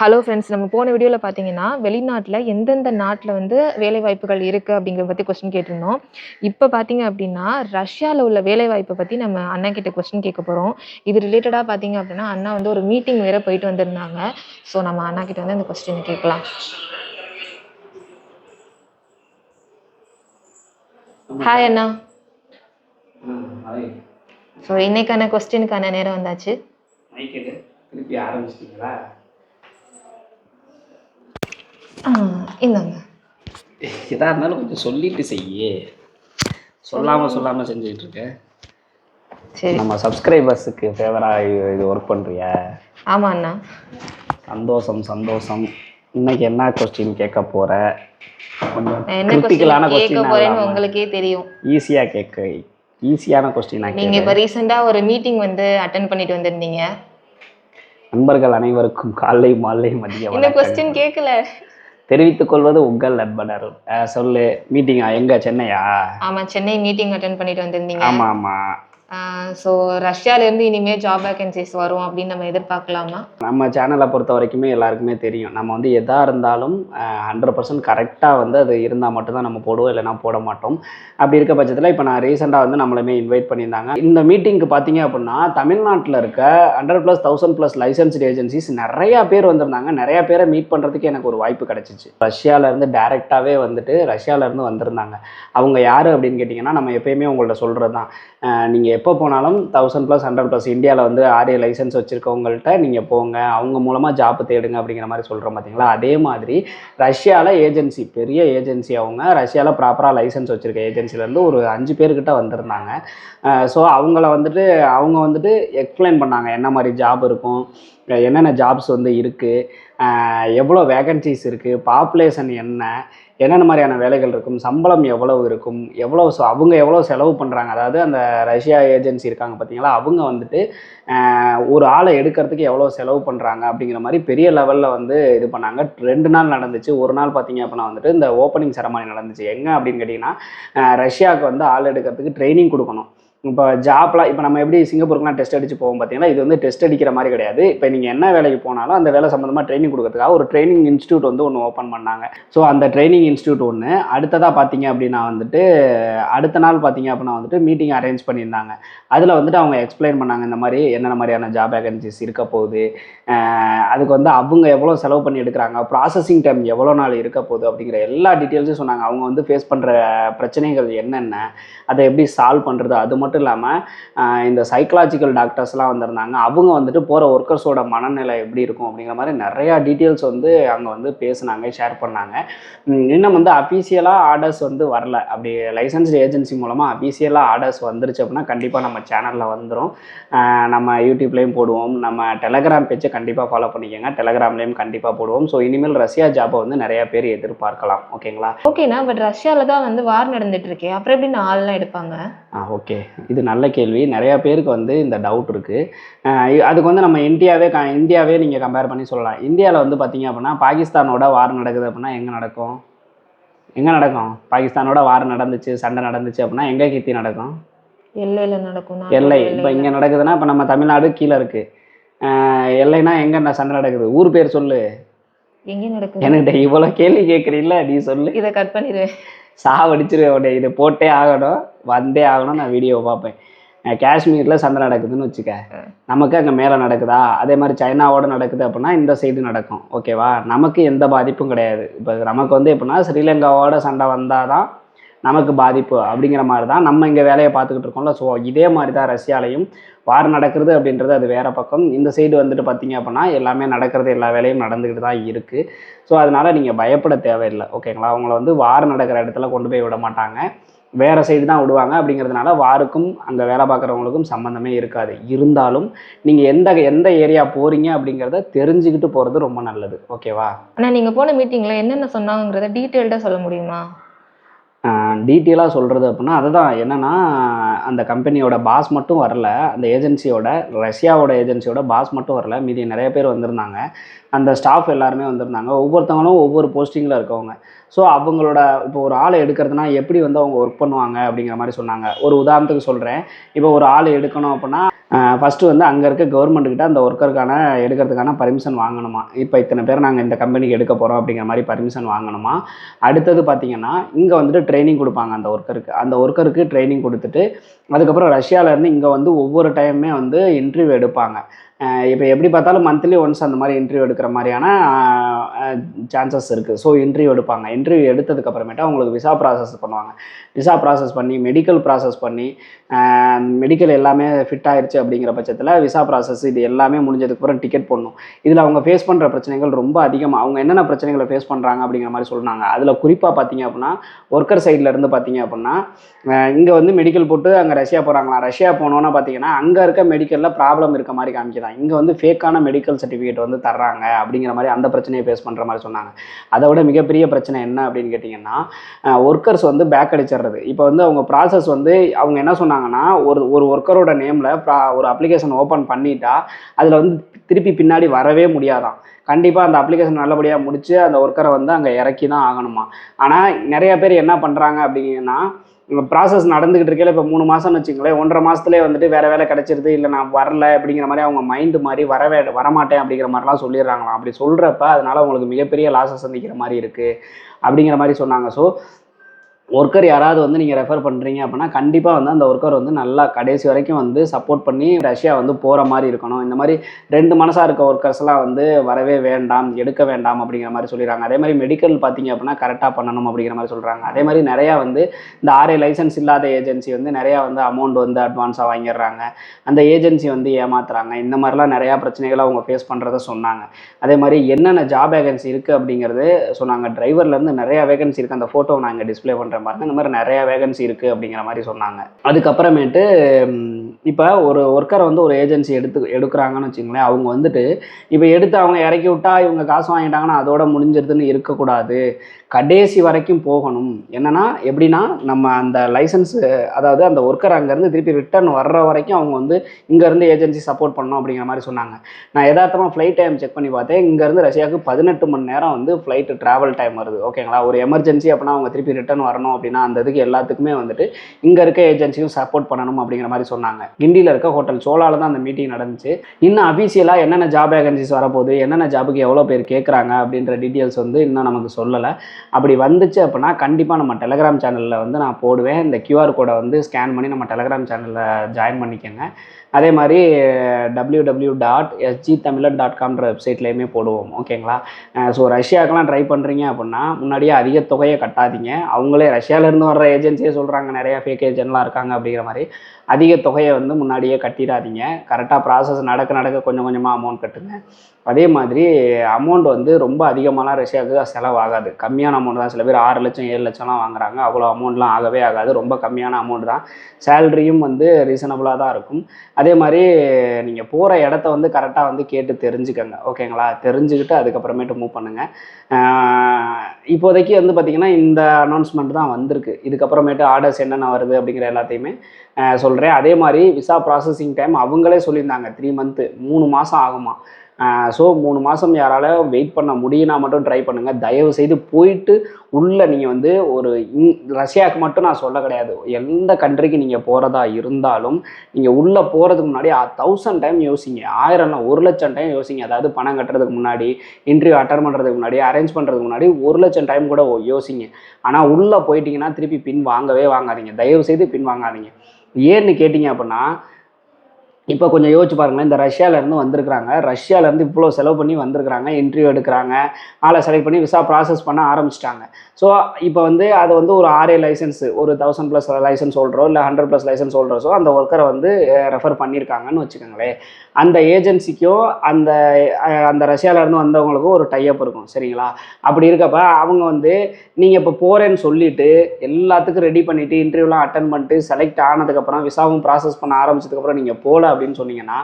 Hello friends நம்ம போன வீடியோவில் பார்த்தீங்கன்னா வெளிநாட்டில் எந்தெந்த நாட்டில் வந்து வேலை வாய்ப்புகள் இருக்குது அப்படிங்கிறத பற்றி கொஸ்டின் கேட்டிருந்தோம். இப்போ பார்த்தீங்க அப்படின்னா ரஷ்யாவில் உள்ள வேலை வாய்ப்பை பற்றி நம்ம அண்ணா கிட்ட கொஸ்டின் கேட்க போகிறோம் இது ரிலேட்டடாக பார்த்தீங்க அப்படின்னா அண்ணா வந்து ஒரு மீட்டிங் வேறு போயிட்டு வந்திருந்தாங்க. ஸோ நம்ம அண்ணா கிட்ட வந்து அந்த கொஸ்டின் கேட்கலாம். ஹாய் அண்ணா. ஸோ இன்னைக்கான கொஸ்டினுக்கான நேரம் வந்தாச்சு. திருப்பி ஆரம்பிச்சிட்டிங்களா? இந்தாங்க எதா இருந்தாலும் கொஞ்சம் சொல்லிட்டு செய்யு. சொல்லாமல் சொல்லாமல் செஞ்சுக்கிட்டு இருக்க சரி. நம்ம சப்ஸ்கிரைபர்ஸுக்கு ஃபேவராக இது ஒர்க் பண்ணுறியா ஆமாம் அண்ணா சந்தோஷம் சந்தோஷம். இன்னைக்கு என்ன கொஸ்டின் கேட்க போற? என்ன கொஸ்டின் கேட்க போறேன்னு கொஸ்டின் உங்களுக்கே தெரியும். ஈஸியாக கேட்க ஈஸியான கொஸ்டினாக நீங்க இப்ப ரீசெண்டா ஒரு மீட்டிங் வந்து அட்டன் பண்ணிட்டு வந்திருந்தீங்க. நண்பர்கள் அனைவருக்கும் காலை மாலை மதிய இந்த கொஸ்டின் கேட்கல தெரிவித்துக் கொள்வது உங்கள் நண்பனர் அஹ் சொல்லு மீட்டிங்கா எங்க? சென்னையா? ஆமா சென்னை மீட்டிங் அட்டன் பண்ணிட்டு வந்திருந்தீங்க. ஆமா ஆமா. ஸோ ரஷ்யாலேருந்து இனிமேல் ஜாப் வேகன்சிஸ் வரும் அப்படின்னு நம்ம எதிர்பார்க்கலாமா? நம்ம சேனலை பொறுத்த வரைக்குமே எல்லாருக்குமே தெரியும். நம்ம வந்து எதாக இருந்தாலும் ஹண்ட்ரட் பர்சன்ட் கரெக்டாக வந்து அது இருந்தால் மட்டும்தான் நம்ம போடுவோம் இல்லைனா போட மாட்டோம். அப்படி இருக்க பட்சத்தில் இப்போ நான் ரீசெண்டாக வந்து நம்மளுமே இன்வைட் பண்ணியிருந்தாங்க. இந்த மீட்டிங்க்கு பார்த்தீங்க அப்படின்னா தமிழ்நாட்டில் இருக்க hundred plus thousand plus licensed agencies நிறையா பேர் வந்திருந்தாங்க. நிறையா பேரை மீட் பண்ணுறதுக்கு எனக்கு ஒரு வாய்ப்பு கிடச்சிச்சு. ரஷ்யாவிலேருந்து டேரெக்டாகவே வந்துட்டு ரஷ்யாவிலேருந்து வந்திருந்தாங்க. அவங்க யார் அப்படின்னு கேட்டிங்கன்னா நம்ம எப்பயுமே உங்கள்ட்ட சொல்கிறது தான் நீங்கள் எப்போ போனாலும் தௌசண்ட் ப்ளஸ் ஹண்ட்ரட் ப்ளஸ் இந்தியாவில் வந்து ஆரிய லைசன்ஸ் வச்சுருக்கவங்கள்ட்ட நீங்கள் போங்க. அவங்க மூலமாக ஜாப் தேடுங்க அப்படிங்கிற மாதிரி சொல்கிறோம் பார்த்தீங்களா அதே மாதிரி ரஷ்யாவில் ஏஜென்சி பெரிய ஏஜென்சி அவங்க ரஷ்யாவில் ப்ராப்பராக லைசன்ஸ் வச்சுருக்க ஏஜென்சிலேருந்து ஒரு அஞ்சு பேர்கிட்ட வந்திருந்தாங்க. ஸோ அவங்கள வந்துட்டு அவங்க வந்துட்டு எக்ஸ்பிளைன் பண்ணாங்க என்ன மாதிரி ஜாப் இருக்கும் என்னென்ன ஜாப்ஸ் வந்து இருக்குது எவ்வளோ வேகன்சிஸ் இருக்குது பாப்புலேஷன் என்ன என்னென்ன மாதிரியான வேலைகள் இருக்கும்? சம்பளம் எவ்வளவு இருக்கும்? எவ்வளோ அவங்க எவ்வளோ செலவு பண்ணுறாங்க அதாவது அந்த ரஷ்யா ஏஜென்சி இருக்காங்க பார்த்தீங்களா அவங்க வந்துட்டு ஒரு ஆளை எடுக்கிறதுக்கு எவ்வளோ செலவு பண்ணுறாங்க அப்படிங்கிற மாதிரி பெரிய லெவலில் வந்து இது பண்ணாங்க. ரெண்டு நாள் நடந்துச்சு. ஒரு நாள் பார்த்தீங்க அப்படின்னா வந்துட்டு இந்த ஓப்பனிங் செரமானி நடந்துச்சு. எங்கே அப்படின்னு கேட்டிங்கன்னா ரஷ்யாவுக்கு வந்து ஆள் எடுக்கிறதுக்கு ட்ரைனிங் கொடுக்கணும். இப்போ ஜாப்லாம் இப்போ நம்ம எப்படி சிங்கப்பூருக்குலாம் டெஸ்ட் அடிச்சு போவோம் பார்த்தீங்கன்னா இது வந்து டெஸ்ட் அடிக்கிற மாதிரி கிடையாது. இப்போ நீங்கள் என்ன வேலைக்கு போனாலும் அந்த வேலை சம்மந்தமாக ட்ரைனிங் கொடுக்கறதுக்காக ஒரு ட்ரைனிங் இன்ஸ்டியூட் வந்து ஒன்று ஓப்பன் பண்ணாங்க. ஸோ அந்த ட்ரைனிங் இன்ஸ்டியூட் ஒன்று அடுத்ததாக பார்த்தீங்க அப்படின்னா வந்துட்டு அடுத்த நாள் பார்த்தீங்க அப்படின்னா வந்துட்டு மீட்டிங் அரேஞ்ச் பண்ணியிருந்தாங்க. அதில் வந்துட்டு அவங்க எக்ஸ்பிளைன் பண்ணாங்க இந்த மாதிரி என்னென்ன மாதிரியான ஜாப் வேகன்சிஸ் இருக்க போகுது. அதுக்கு வந்து அவங்க எவ்வளோ செலவு பண்ணி எடுக்கிறாங்க ப்ராசஸிங் டைம் எவ்வளோ நாள் இருக்க போகுது அப்படிங்கிற எல்லா டீட்டெயில்ஸும் சொன்னாங்க. அவங்க வந்து ஃபேஸ் பண்ணுற பிரச்சனைகள் என்னென்ன அதை எப்படி சால்வ் பண்ணுறது அது மட்டும் மட்டும் இல்லாமல் இந்த சைக்கலாஜிக்கல் டாக்டர்ஸ்லாம் வந்திருந்தாங்க. அவங்க வந்துட்டு போகிற ஒர்க்கர்ஸோட மனநிலை எப்படி இருக்கும் அப்படிங்கிற மாதிரி நிறையா டீட்டெயில்ஸ் வந்து அங்கே வந்து பேசுனாங்க ஷேர் பண்ணாங்க. இன்னும் வந்து அஃபீஷியலாக ஆர்டர்ஸ் வந்து வரல. அப்படி லைசன்ஸ்டு ஏஜென்சி மூலமாக அஃபீஷியலாக ஆர்டர்ஸ் வந்துருச்சு அப்படின்னா கண்டிப்பாக நம்ம சேனலில் வந்துடும் நம்ம யூடியூப்லேயும் போடுவோம். நம்ம டெலகிராம் பேஜை கண்டிப்பாக ஃபாலோ பண்ணிக்கோங்க. டெலகிராம்லேயும் கண்டிப்பாக போடுவோம். ஸோ இனிமேல் ரஷ்யா ஜாபை வந்து நிறைய பேர் எதிர்பார்க்கலாம். ஓகேங்களா ஓகேண்ணா பட் ரஷ்யாவில் தான் வந்து வார் நடந்துட்டு இருக்கே. அப்புறம் எப்படி நான் ஆள்லாம் எடுப்பாங்க? ஆ ஓகே. இது நல்ல கேள்வி. நிறைய பேருக்கு வந்து இந்த டவுட் இருக்குது அதுக்கு வந்து நம்ம இந்தியாவே க இந்தியாவே நீங்கள் கம்பேர் பண்ணி சொல்லலாம். இந்தியாவில் வந்து பார்த்தீங்க அப்படின்னா பாகிஸ்தானோட வார் நடக்குது அப்படின்னா எங்கே நடக்கும்? எங்கே நடக்கும்? பாகிஸ்தானோட வார் நடந்துச்சு சண்டை நடந்துச்சு அப்படின்னா எங்கே கீர்த்தி நடக்கும்? எல்லையில நடக்கும். எல்லை. இப்போ இங்கே நடக்குதுன்னா இப்போ நம்ம தமிழ்நாடு கீழே இருக்குது எல்லைனா எங்கே சண்டை நடக்குது? ஊர் பேர் சொல்லு. எங்கே நடக்குது? என்கிட்ட இவ்வளோ கேள்வி கேட்குறீல்ல? நீ சொல்லு. இதை கட் பண்ணிடுவேன். சாவடிச்சிருவேன் இதை போட்டே ஆகணும். வந்தே ஆகணும். நான் வீடியோ பார்ப்பேன். காஷ்மீரில் சண்டை நடக்குதுன்னு வச்சுக்க. நமக்கு அங்கே மேலே நடக்குதா? அதே மாதிரி சைனாவோட நடக்குது அப்படின்னா இந்த சைடு நடக்கும். ஓகேவா நமக்கு எந்த பாதிப்பும் கிடையாது. இப்போ நமக்கு வந்து எப்படின்னா ஸ்ரீலங்காவோட சண்டை வந்தால் தான் நமக்கு பாதிப்பு அப்படிங்கிற மாதிரி தான் நம்ம இங்கே வேலையை பார்த்துக்கிட்டு இருக்கோம்ல. ஸோ இதே மாதிரி தான் ரஷ்யாலையும் வார் நடக்கிறது அப்படின்றது அது வேற பக்கம். இந்த சைடு வந்துட்டு பார்த்தீங்க அப்படின்னா எல்லாமே நடக்கிறது எல்லா வேலையும் நடந்துக்கிட்டு தான் இருக்குது ஸோ அதனால் நீங்கள் பயப்பட தேவையில்லை. ஓகேங்களா அவங்கள வந்து வார் நடக்கிற இடத்துல கொண்டு போய் விட மாட்டாங்க. வேற சைடு தான் விடுவாங்க அப்படிங்கிறதுனால வாருக்கும் அங்கே வேலை பார்க்குறவங்களுக்கும் சம்மந்தமே இருக்காது. இருந்தாலும் நீங்கள் எந்த எந்த ஏரியா போகிறீங்க அப்படிங்கிறத தெரிஞ்சுக்கிட்டு போகிறது ரொம்ப நல்லது. ஓகேவா ஆனால் நீங்கள் போன மீட்டிங்கில் என்னென்ன சொன்னாங்கன்றத டீட்டெயில்டாக சொல்ல முடியுமா? டீட்டெயிலாக சொல்கிறது அப்படின்னா அதுதான். என்னென்னா அந்த கம்பெனியோட பாஸ் மட்டும் வரல. அந்த ஏஜென்சியோட ரஷ்யாவோட ஏஜென்சியோட பாஸ் மட்டும் வரல. மீதி நிறைய பேர் வந்திருந்தாங்க. அந்த ஸ்டாஃப் எல்லாருமே வந்திருந்தாங்க. ஒவ்வொருத்தவங்களும் ஒவ்வொரு போஸ்டிங்கில் இருக்கவங்க. ஸோ அவங்களோட இப்போ ஒரு ஆளை எடுக்கிறதுனா எப்படி வந்து அவங்க ஒர்க் பண்ணுவாங்க அப்படிங்கிற மாதிரி சொன்னாங்க. ஒரு உதாரணத்துக்கு சொல்கிறேன் இப்போ ஒரு ஆள் எடுக்கணும் அப்படின்னா ஃபஸ்ட்டு வந்து அங்கே இருக்க கவர்மெண்ட்டுக்கிட்ட அந்த ஒர்க்கருக்கான எடுக்கிறதுக்கான பர்மிஷன் வாங்கணுமா? இப்போ இத்தனை பேர் நாங்கள் இந்த கம்பெனிக்கு எடுக்க போகிறோம் அப்படிங்கிற மாதிரி பர்மிஷன் வாங்கணுமா? அடுத்தது பார்த்திங்கன்னா இங்கே வந்துட்டு ட்ரைனிங் கொடுப்பாங்க அந்த ஒர்க்கருக்கு அந்த ஒர்க்கருக்கு ட்ரைனிங் கொடுத்துட்டு அதுக்கப்புறம் ரஷ்யாவிலேருந்து இங்கே வந்து ஒவ்வொரு டைமுமே வந்து இன்டர்வியூ எடுப்பாங்க. இப்போ எப்படி பார்த்தாலும் மந்த்லி ஒன்ஸ் அந்த மாதிரி இன்டர்வியூ எடுக்கிற மாதிரியான சான்சஸ் இருக்குது ஸோ இன்டர்வியூ எடுப்பாங்க. இன்டர்வியூ எடுத்ததுக்கப்புறமேட்டு அவங்களுக்கு விசா ப்ராசஸ் பண்ணுவாங்க. விசா ப்ராசஸ் பண்ணி மெடிக்கல் ப்ராசஸ் பண்ணி மெடிக்கல் எல்லாமே ஃபிட் ஆயிடுச்சு அப்படிங்கிற பட்சத்தில் விசா ப்ராசஸ் இது எல்லாமே முடிஞ்சதுக்கு அப்புறம் டிக்கெட் போடணும். இதில் அவங்க ஃபேஸ் பண்ணுற பிரச்சனைகள் ரொம்ப அதிகமாக அவங்க என்னென்ன பிரச்சனைகளை ஃபேஸ் பண்ணுறாங்க அப்படிங்கிற மாதிரி சொன்னாங்க அதில் குறிப்பாக பார்த்தீங்க அப்படின்னா ஒர்க்கர் சைடில் இருந்து பார்த்தீங்க அப்படின்னா இங்கே வந்து மெடிக்கல் போட்டு அங்கே ரஷ்யா போகிறாங்களா ரஷ்யா போனோன்னா பார்த்தீங்கன்னா அங்கே இருக்க மெடிக்கலில் ப்ராப்ளம் இருக்க மாதிரி காமிக்கிறாங்க இங்கே வந்து ஃபேக்கான மெடிக்கல் சர்டிஃபிகேட் வந்து தர்றாங்க அப்படிங்கிற மாதிரி அந்த பிரச்சனையை ஃபேஸ் பண்ணுற மாதிரி சொன்னாங்க. அதை விட மிகப்பெரிய பிரச்சனை என்ன அப்படின்னு கேட்டிங்கன்னா ஒர்க்கர்ஸ் வந்து பேக் அடிச்சிடுறது. இப்போ வந்து அவங்க ப்ராசஸ் வந்து அவங்க என்ன சொன்னாங்கன்னா ஒரு ஒரு ஒர்க்கரோட நேமில் ஒரு அப்ளிகேஷன் ஓப்பன் பண்ணிட்டா அதில் வந்து திருப்பி பின்னாடி வரவே முடியாதான். கண்டிப்பாக அந்த அப்ளிகேஷன் நல்லபடியாக முடித்து அந்த ஒர்க்கரை வந்து அங்கே இறக்கி தான் ஆகணுமா. ஆனால் நிறைய பேர் என்ன பண்ணுறாங்க அப்படிங்கன்னா ப்ராசஸ் நடந்துகிட்டு இருக்கையில இப்போ மூணு மாதம்னு வச்சுங்களேன் ஒன்றரை மாதத்துலேயே வந்துட்டு வேறு வேலை கிடச்சிருது இல்லை நான் வரல அப்படிங்கிற மாதிரி அவங்க மைண்டு மாதிரி வரவே வரமாட்டேன் அப்படிங்கிற மாதிரிலாம் சொல்லிடுறாங்களாம். அப்படி சொல்கிறப்ப அதனால் அவங்களுக்கு மிகப்பெரிய லாஸை சந்திக்கிற மாதிரி இருக்குது அப்படிங்கிற மாதிரி சொன்னாங்க. ஸோ ஒர்க்கர் யாராவது வந்து நீங்கள் ரெஃபர் பண்ணுறீங்க அப்படின்னா கண்டிப்பாக வந்து அந்த ஒர்க்கர் வந்து நல்லா கடைசி வரைக்கும் வந்து சப்போர்ட் பண்ணி ரஷ்யா வந்து போகிற மாதிரி இருக்கணும். இந்த மாதிரி ரெண்டு மனசாக இருக்க ஒர்க்கர்ஸ்லாம் வந்து வரவே வேண்டாம் எடுக்க வேண்டாம் அப்படிங்கிற மாதிரி சொல்லிடுறாங்க. அதே மாதிரி மெடிக்கல் பார்த்தீங்க அப்படின்னா கரெக்டாக பண்ணணும் அப்படிங்கிற மாதிரி சொல்கிறாங்க அதே மாதிரி நிறையா வந்து இந்த ஆர்ஏ லைசன்ஸ் இல்லாத ஏஜென்சி வந்து நிறையா வந்து அமௌண்ட் வந்து அட்வான்ஸாக வாங்கிடுறாங்க. அந்த ஏஜென்சி வந்து ஏமாத்துறாங்க. இந்த மாதிரிலாம் நிறையா பிரச்சனைகளை அவங்க ஃபேஸ் பண்ணுறத சொன்னாங்க. அதே மாதிரி என்னென்ன ஜாப் வேகன்சி இருக்குது அப்படிங்கிறது சொன்னாங்க. டிரைவர்லேருந்து நிறையா வேகன்சி இருக்குது அந்த ஃபோட்டோவை நாங்கள் டிஸ்பிளே பண்ணுறோம் அப்படின்ற மாதிரி. இந்த மாதிரி நிறையா வேகன்சி இருக்குது அப்படிங்கிற மாதிரி சொன்னாங்க. அதுக்கப்புறமேட்டு இப்போ ஒரு ஒர்க்கரை வந்து ஒரு ஏஜென்சி எடுத்து எடுக்கிறாங்கன்னு வச்சுங்களேன் அவங்க வந்துட்டு இப்போ எடுத்து அவங்க இறக்கி விட்டா இவங்க காசு வாங்கிட்டாங்கன்னா அதோட முடிஞ்சிருதுன்னு இருக்கக்கூடாது. கடைசி வரைக்கும் போகணும். என்னன்னா எப்படின்னா நம்ம அந்த லைசன்ஸு அதாவது அந்த ஒர்க்கர் அங்கேருந்து திருப்பி ரிட்டர்ன் வர்ற வரைக்கும் அவங்க வந்து இங்கேருந்து ஏஜென்சி சப்போர்ட் பண்ணணும் அப்படிங்கிற மாதிரி சொன்னாங்க. நான் எதார்த்தமாக ஃப்ளைட் டைம் செக் பண்ணி பார்த்தேன். இங்கேருந்து ரஷ்யாவுக்கு பதினெட்டு மணி நேரம் வந்து ஃப்ளைட்டு ட்ராவல் டைம் வருது. ஓகேங்களா ஒரு எமர்ஜென்சி அப்படின்னா அவங்க திருப்பி ரிட்டர்ன் வரணும் அப்படின்னா அந்த இதுக்கு எல்லாத்துக்குமே வந்துட்டு இங்கே இருக்க ஏஜென்சியும் சப்போர்ட் பண்ணணும் அப்படிங்கிற மாதிரி சொன்னாங்க. கிண்டியில் இருக்க ஹோட்டல். சோலாவில் தான் அந்த மீட்டிங் நடந்துச்சு. இன்னும் அஃபீஷியலாக என்னென்ன ஜாப் வேகன்சிஸ் வரப்போகுது என்னென்ன ஜாபுக்கு எவ்வளோ பேர் கேட்குறாங்க அப்படின்ற டீட்டெயில்ஸ் வந்து இன்னும் நமக்கு சொல்லலை. அப்படி வந்துச்சு அப்படின்னா கண்டிப்பாக நம்ம டெலகிராம் சேனலில் வந்து நான் போடுவேன். இந்த கியூஆர் கோடை வந்து ஸ்கேன் பண்ணி நம்ம டெலகிராம் சேனலில் ஜாயின் பண்ணிக்கோங்க. அதே மாதிரி W W dot SG Tamilar dot காம்ன்ற வெப்சைட்லேயுமே போடுவோம் ஓகேங்களா ஸோ ரஷ்யாக்கெலாம் ட்ரை பண்ணுறீங்க அப்படின்னா முன்னாடியே அதிக தொகையை கட்டாதீங்க. அவங்களே ரஷ்யாவிலேருந்து வர்ற ஏஜென்சியே சொல்கிறாங்க நிறையா ஃபேக் ஏஜென்ட்லாம் இருக்காங்க அப்படிங்கிற மாதிரி. அதிக தொகையை வந்து முன்னாடியே கட்டிடாதீங்க. கரெக்டாக ப்ராசஸ் நடக்க நடக்க கொஞ்சம் கொஞ்சமாக அமௌண்ட் கட்டுங்க. அதே மாதிரி அமௌண்ட் வந்து ரொம்ப அதிகமான ரஷ்யாவுக்கு செலவாகாது. கம்மியான அமௌண்ட் தான். சில பேர் ஆறு லட்சம் ஏழு லட்சம்லாம் வாங்குறாங்க. அவ்வளோ அமௌண்ட்லாம் ஆகவே ஆகாது. ரொம்ப கம்மியான அமௌண்ட் தான். சேலரியும் வந்து ரீசனபுளாக தான் இருக்கும். அதே மாதிரி நீங்கள் போகிற இடத்த வந்து கரெக்டாக வந்து கேட்டு தெரிஞ்சுக்கங்க. ஓகேங்களா தெரிஞ்சுக்கிட்டு அதுக்கப்புறமேட்டு மூவ் பண்ணுங்கள் இப்போதைக்கு வந்து பார்த்திங்கன்னா இந்த அனௌன்ஸ்மெண்ட் தான் வந்திருக்கு. இதுக்கப்புறமேட்டு ஆர்டர்ஸ் என்னென்ன வருது அப்படிங்கிற எல்லாத்தையுமே சொல்கிறேன் அதே மாதிரி விசா ப்ராசஸிங் டைம் அவங்களே சொல்லியிருந்தாங்க. த்ரீ மந்த்து மூணு மாதம் ஆகுமா? ஸோ மூணு மாதம் யாரால வெயிட் பண்ண முடியும்னா மட்டும் ட்ரை பண்ணுங்கள் தயவு செய்து போயிட்டு உள்ளே நீங்கள் வந்து ஒரு இங் ரஷ்யாவுக்கு மட்டும் நான் சொல்ல கிடையாது. எந்த கண்ட்ரிக்கு நீங்கள் போகிறதா இருந்தாலும் நீங்கள் உள்ளே போகிறதுக்கு முன்னாடி தௌசண்ட் டைம் யோசிங்க. ஆயிரம் ஒரு லட்சம் டைம் யோசிங்க. அதாவது பணம் கட்டுறதுக்கு முன்னாடி இன்டர்வியூ அட்டன் பண்ணுறதுக்கு முன்னாடி அரேஞ்ச் பண்ணுறதுக்கு முன்னாடி ஒரு லட்சம் டைம் கூட யோசிங்க. ஆனால் உள்ளே போயிட்டீங்கன்னா திருப்பி பின் வாங்கவே வாங்காதீங்க. தயவு செய்து பின் வாங்காதீங்க. ஏன்னு கேட்டிங்க அப்படின்னா இப்போ கொஞ்சம் யோசிச்சு பாருங்களேன் இந்த ரஷ்யாவிலேருந்து வந்திருக்கிறாங்க. ரஷ்யாவிலேருந்து இவ்வளோ செலவு பண்ணி வந்திருக்கிறாங்க இன்டர்வியூ எடுக்கிறாங்க ஆளை செலக்ட் பண்ணி விசா ப்ராசஸ் பண்ண ஆரம்பிச்சிட்டாங்க. ஸோ இப்போ வந்து அது வந்து ஒரு ஆர்ஏ லைசன்ஸ் ஒரு தௌசண்ட் ப்ளஸ் லைசன்ஸ் ஹோல்டரோ இல்லை ஹண்ட்ரட் ப்ளஸ் லைசன்ஸ் ஹோல்டர்ஸோ அந்த ஒர்க்கரை வந்து ரெஃபர் பண்ணியிருக்காங்கன்னு வச்சுக்கோங்களேன். அந்த ஏஜென்சிக்கும் அந்த அந்த ரஷ்யாவிலேருந்து வந்தவங்களுக்கும் ஒரு டைப் இருக்கும் சரிங்களா? அப்படி இருக்கப்ப அவங்க வந்து நீங்கள் இப்போ போகிறேன்னு சொல்லிட்டு எல்லாத்துக்கும் ரெடி பண்ணிவிட்டு இன்டர்வியூலாம் அட்டன் பண்ணிட்டு செலக்ட் ஆனதுக்கப்புறம் விசாவும் ப்ராசஸ் பண்ண ஆரம்பிச்சதுக்கப்புறம் நீங்கள் போகல அப்படின்னு சொன்னீங்கன்னா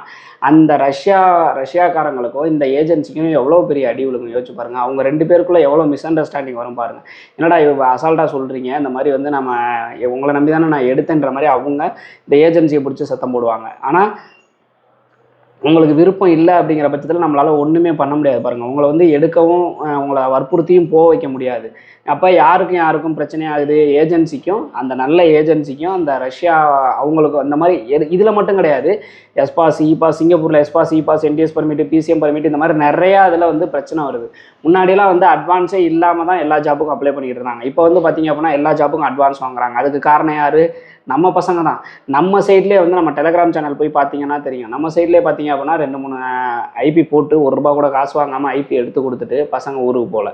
அந்த ரஷ்யா ரஷ்யாக்காரங்களுக்கும் இந்த ஏஜென்சிக்கும் எவ்வளோ பெரிய அடி விழுகும்? யோசிச்சு பாருங்க. அவங்க ரெண்டு பேருக்குள்ள எவ்வளோ மிஸ் அண்டர்ஸ்டாண்டிங் வரும் பாருங்க. என்னடா இவ அசால்ட்டாக சொல்கிறீங்க இந்த மாதிரி வந்து நம்ம உங்களை நம்பி தானே நான் எடுத்தேன்ற மாதிரி அவங்க இந்த ஏஜென்சியை பிடிச்சி சத்தம் போடுவாங்க. ஆனால் உங்களுக்கு விருப்பம் இல்லை அப்படிங்கிற பட்சத்தில் நம்மளால் ஒன்றுமே பண்ண முடியாது பாருங்கள் உங்களை வந்து எடுக்கவும் உங்களை வற்புறுத்தியும் போக வைக்க முடியாது. அப்போ யாருக்கும் யாருக்கும் பிரச்சனை ஆகுது? ஏஜென்சிக்கும் அந்த நல்ல ஏஜென்சிக்கும் அந்த ரஷ்யா அவங்களுக்கு அந்த மாதிரி இதில் மட்டும் கிடையாது. எஸ்பாஸ் இபாஸ் சிங்கப்பூரில் S Pass E Pass NTS permit PCM permit இந்த மாதிரி நிறையா இதில் வந்து பிரச்சனை வருது. முன்னாடிலாம் வந்து அட்வான்ஸே இல்லாமல் தான் எல்லா ஜாப்புக்கும் அப்ளை பண்ணிக்கிட்டு இருந்தாங்க. இப்போ வந்து பார்த்தீங்க அப்படின்னா எல்லா ஜாப்புக்கும் அட்வான்ஸ் வாங்குறாங்க. அதுக்கு காரணம் யார்? நம்ம பசங்க தான் நம்ம சைட்லேயே வந்து நம்ம டெலிகிராம் சேனல் போய் பார்த்தீங்கன்னா தெரியும். நம்ம சைட்லேயே பார்த்தீங்க அப்படின்னா ரெண்டு மூணு ஐபி போட்டு ஒரு ரூபா கூட காசு வாங்காமல் ஐபி எடுத்து கொடுத்துட்டு பசங்க ஊருக்கு போகல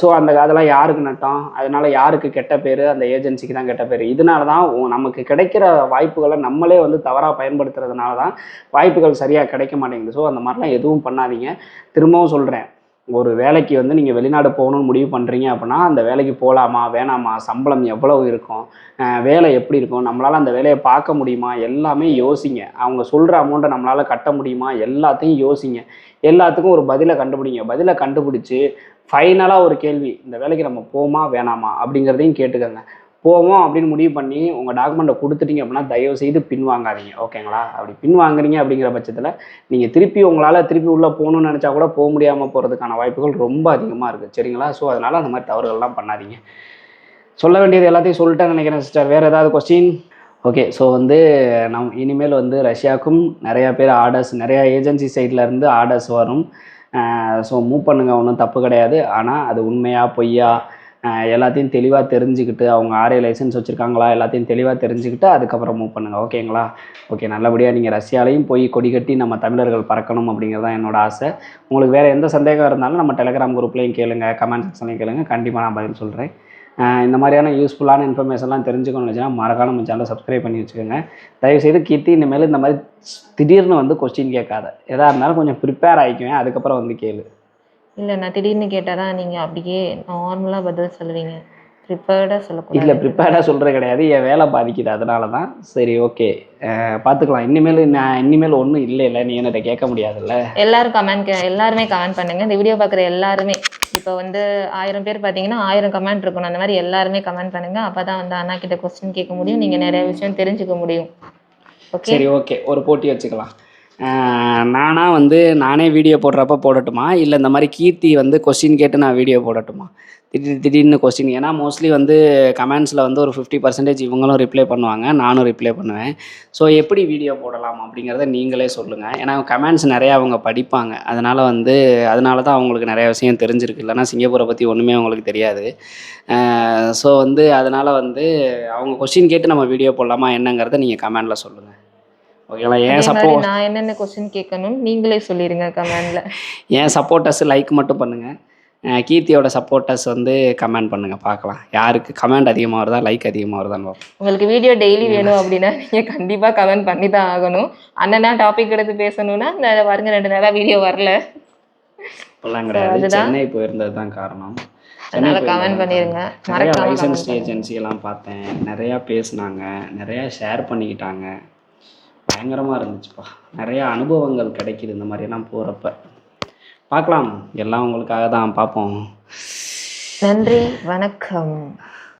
ஸோ அந்த அதெல்லாம் யாருக்கு நட்டம்? அதனால யாருக்கு கெட்ட பேர்? அந்த ஏஜென்சிக்கு தான் கெட்ட பேர். இதனால தான் நமக்கு கிடைக்கிற வாய்ப்புகளை நம்மளே வந்து தவறாக பயன்படுத்துறதுனால தான் வாய்ப்புகள் சரியாக கிடைக்க மாட்டேங்குது. ஸோ அந்த மாதிரிலாம் எதுவும் பண்ணாதீங்க. திரும்பவும் சொல்கிறேன் ஒரு வேலைக்கு வந்து நீங்கள் வெளிநாடு போகணும்னு முடிவு பண்ணுறீங்க அப்படின்னா அந்த வேலைக்கு போகலாமா வேணாமா சம்பளம் எவ்வளவு இருக்கும் வேலை எப்படி இருக்கும் நம்மளால் அந்த வேலையை பார்க்க முடியுமா எல்லாமே யோசிங்க. அவங்க சொல்கிற அமௌண்ட்டை நம்மளால் கட்ட முடியுமா எல்லாத்தையும் யோசிங்க. எல்லாத்துக்கும் ஒரு பதிலை கண்டுபிடிங்க. பதிலை கண்டுபிடிச்சி ஃபைனலாக ஒரு கேள்வி இந்த வேலைக்கு நம்ம போமா வேணாமா அப்படிங்கிறதையும் கேட்டுக்கோங்க. போவோம் அப்படின்னு முடிவு பண்ணி உங்கள் டாக்குமெண்ட்டை கொடுத்துட்டீங்க அப்படின்னா தயவு செய்து பின் வாங்காதீங்க. ஓகேங்களா அப்படி பின் வாங்குறீங்க அப்படிங்கிற பட்சத்தில் நீங்கள் திருப்பி உங்களால் திருப்பி உள்ளே போகணும்னு நினச்சா கூட போக முடியாமல் போகிறதுக்கான வாய்ப்புகள் ரொம்ப அதிகமாக இருக்குது சரிங்களா? ஸோ அதனால் அந்த மாதிரி தவறுகள்லாம் பண்ணாதீங்க. சொல்ல வேண்டியது எல்லாத்தையும் சொல்லிட்டேன்னு நினைக்கிறேன் சிஸ்டர் வேறு ஏதாவது கொஸ்டின் ஓகே ஸோ வந்து நம் இனிமேல் வந்து ரஷ்யாவுக்கும் நிறையா பேர் ஆர்டர்ஸ் நிறையா ஏஜென்சி சைட்லேருந்து ஆர்டர்ஸ் வரும். ஸோ மூவ் பண்ணுங்கள் ஒன்றும் தப்பு கிடையாது. ஆனால் அது உண்மையாக பொய்யா எல்லாத்தையும் தெளிவாக தெரிஞ்சுக்கிட்டு அவங்க ஆர்ஏ லைசன்ஸ் வச்சுருக்காங்களா எல்லாத்தையும் தெளிவாக தெரிஞ்சுக்கிட்டு அதுக்கப்புறம் மூவ் பண்ணுங்கள் ஓகேங்களா? ஓகே நல்லபடியாக நீங்கள் ரஷ்யாலையும் போய் கொடி கட்டி நம்ம தமிழர்கள் பறக்கணும் அப்படிங்கிறது தான் என்னோட ஆசை. உங்களுக்கு வேறு எந்த சந்தேகம் இருந்தாலும் நம்ம டெலிகிராம் குரூப்லேயும் கேளுங்க கமெண்ட் செக்ஷன்லையும் கேளுங்க கண்டிப்பாக நான் பதில் சொல்கிறேன் இந்த மாதிரியான யூஸ்ஃபுல்லான இன்ஃபர்மேஷன்லாம் தெரிஞ்சுக்கணும்னு வச்சுன்னா மறக்காம நம்ம சேனலை சப்ஸ்கிரைப் பண்ணி வச்சுக்கோங்க. தயவுசெய்து கீர்த்தி இனிமேல் இந்த மாதிரி திடீர்னு வந்து கொஸ்டின் கேட்காத. எதாக இருந்தாலும் கொஞ்சம் ப்ரிப்பேர் ஆகிக்குவேன் அதுக்கப்புறம் வந்து கேளு. இல்லை நான் திடீர்னு கேட்டால் தான் நீங்கள் அப்படியே நார்மலாக பதில் சொல்லுவீங்க. ப்ரிப்பேர்டாக சொல்லக்கூடாது. இல்லை ப்ரிப்பேர்டாக சொல்கிறது கிடையாது. என் வேலை பாதிக்குது. அதனால தான் சரி ஓகே பார்த்துக்கலாம். இனிமேல் நான் இனிமேல் ஒன்றும் இல்லை இல்லை நீ என்கிட்ட கேட்க முடியாதுல்ல? எல்லாரும் கமெண்ட் எல்லாருமே கமெண்ட் பண்ணுங்க. இந்த வீடியோ பார்க்குற எல்லாருமே. இப்போ வந்து ஆயிரம் பேர் பார்த்தீங்கன்னா ஆயிரம் கமெண்ட் இருக்கணும். அந்த மாதிரி எல்லாருமே கமெண்ட் பண்ணுங்க. அப்போ தான் வந்து அண்ணா கிட்ட கொஸ்டின் கேட்க முடியும். நீங்கள் நிறைய விஷயம் தெரிஞ்சுக்க முடியும். சரி ஓகே ஒரு போட்டி வச்சுக்கலாம். நானாக நானா வந்து நானே வீடியோ போடுறப்ப போடட்டுமா? இல்லை இந்த மாதிரி கீர்த்தி வந்து கொஸ்டின் கேட்டு நான் வீடியோ போடட்டுமா? திடீர் திடீர்னு கொஸ்டின் ஏன்னா மோஸ்ட்லி வந்து கமெண்ட்ஸில் வந்து ஒரு ஃபிஃப்டி பர்சன்டேஜ் இவங்களும் ரிப்ளை பண்ணுவாங்க நானும் ரிப்ளை பண்ணுவேன். ஸோ எப்படி வீடியோ போடலாம் அப்படிங்கிறத நீங்களே சொல்லுங்கள் ஏன்னா கமெண்ட்ஸ் நிறையா அவங்க படிப்பாங்க. அதனால் வந்து அதனால தான் அவங்களுக்கு நிறைய விஷயம் தெரிஞ்சிருக்கு. இல்லைன்னா சிங்கப்பூரை பற்றி ஒன்றுமே அவங்களுக்கு தெரியாது. ஸோ வந்து அதனால் வந்து அவங்க கொஸ்டின் கேட்டு நம்ம வீடியோ போடலாமா என்னங்கிறத நீங்கள் கமெண்டில் சொல்லுங்கள் அதே ஏன் மாதிரி சப்போ நான் என்னென்ன கொஸ்டின் கேட்கணும் நீங்களே சொல்லிடுங்க கமெண்ட்ல ஏன் சப்போர்ட்டர்ஸ் லைக் மட்டும் பண்ணுங்கள் கீர்த்தியோட சப்போர்ட்டர்ஸ் வந்து கமெண்ட் பண்ணுங்கள் பார்க்கலாம். யாருக்கு கமெண்ட் அதிகமாக வருதா லைக் அதிகமாக வருதான்னு பார்ப்போம். உங்களுக்கு வீடியோ டெய்லி வேணும் அப்படின்னா நீங்கள் கண்டிப்பாக கமெண்ட் பண்ணி தான் ஆகணும். அண்ணனா டாபிக் எடுத்து பேசணும்னா இந்த பாருங்க ரெண்டு நாளாக வீடியோ வரல. இப்போல்லாம் கிடையாது. சென்னை போயிருந்தது தான் காரணம் அதனால கமெண்ட் பண்ணிருங்க. நிறைய லைசன்ஸ் comment பண்ணுங்க. ஏஜென்சி எல்லாம் பார்த்தேன். நிறையா பேசுனாங்க. நிறையா ஷேர் பண்ணிக்கிட்டாங்க. பயங்கரமாக இருந்துச்சுப்பா. நிறையா அனுபவங்கள் கிடைக்கிது இந்த மாதிரியெல்லாம் போகிறப்ப பார்க்கலாம். எல்லாம் உங்களுக்காக தான் பார்ப்போம். நன்றி. வணக்கம்.